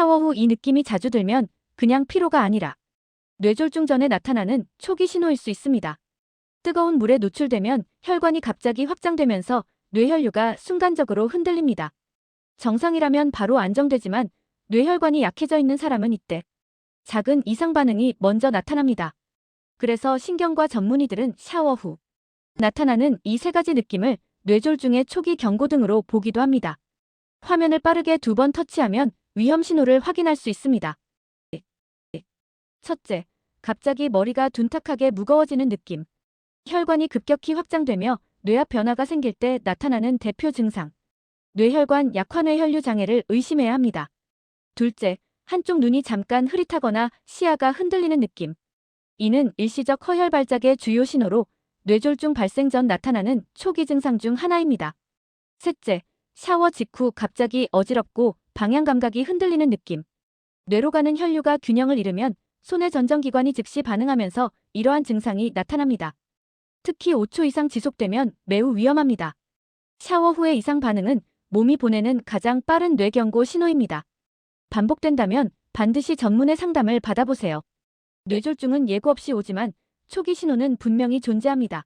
샤워 후 이 느낌이 자주 들면 그냥 피로가 아니라 뇌졸중 전에 나타나는 초기 신호일 수 있습니다. 뜨거운 물에 노출되면 혈관이 갑자기 확장되면서 뇌혈류가 순간적으로 흔들립니다. 정상이라면 바로 안정되지만 뇌혈관이 약해져 있는 사람은 이때 작은 이상 반응이 먼저 나타납니다. 그래서 신경과 전문의들은 샤워 후 나타나는 이 세 가지 느낌을 뇌졸중의 초기 경고 등으로 보기도 합니다. 화면을 빠르게 두 번 터치하면 위험 신호를 확인할 수 있습니다. 첫째, 갑자기 머리가 둔탁하게 무거워지는 느낌. 혈관이 급격히 확장되며 뇌압 변화가 생길 때 나타나는 대표 증상. 뇌혈관 약화뇌 혈류 장애를 의심해야 합니다. 둘째, 한쪽 눈이 잠깐 흐릿하거나 시야가 흔들리는 느낌. 이는 일시적 허혈 발작의 주요 신호로 뇌졸중 발생 전 나타나는 초기 증상 중 하나입니다. 셋째, 샤워 직후 갑자기 어지럽고 방향 감각이 흔들리는 느낌. 뇌로 가는 혈류가 균형을 잃으면 손의 전정기관이 즉시 반응하면서 이러한 증상이 나타납니다. 특히 5초 이상 지속되면 매우 위험합니다. 샤워 후의 이상 반응은 몸이 보내는 가장 빠른 뇌경고 신호입니다. 반복된다면 반드시 전문의 상담을 받아보세요. 뇌졸중은 예고 없이 오지만 초기 신호는 분명히 존재합니다.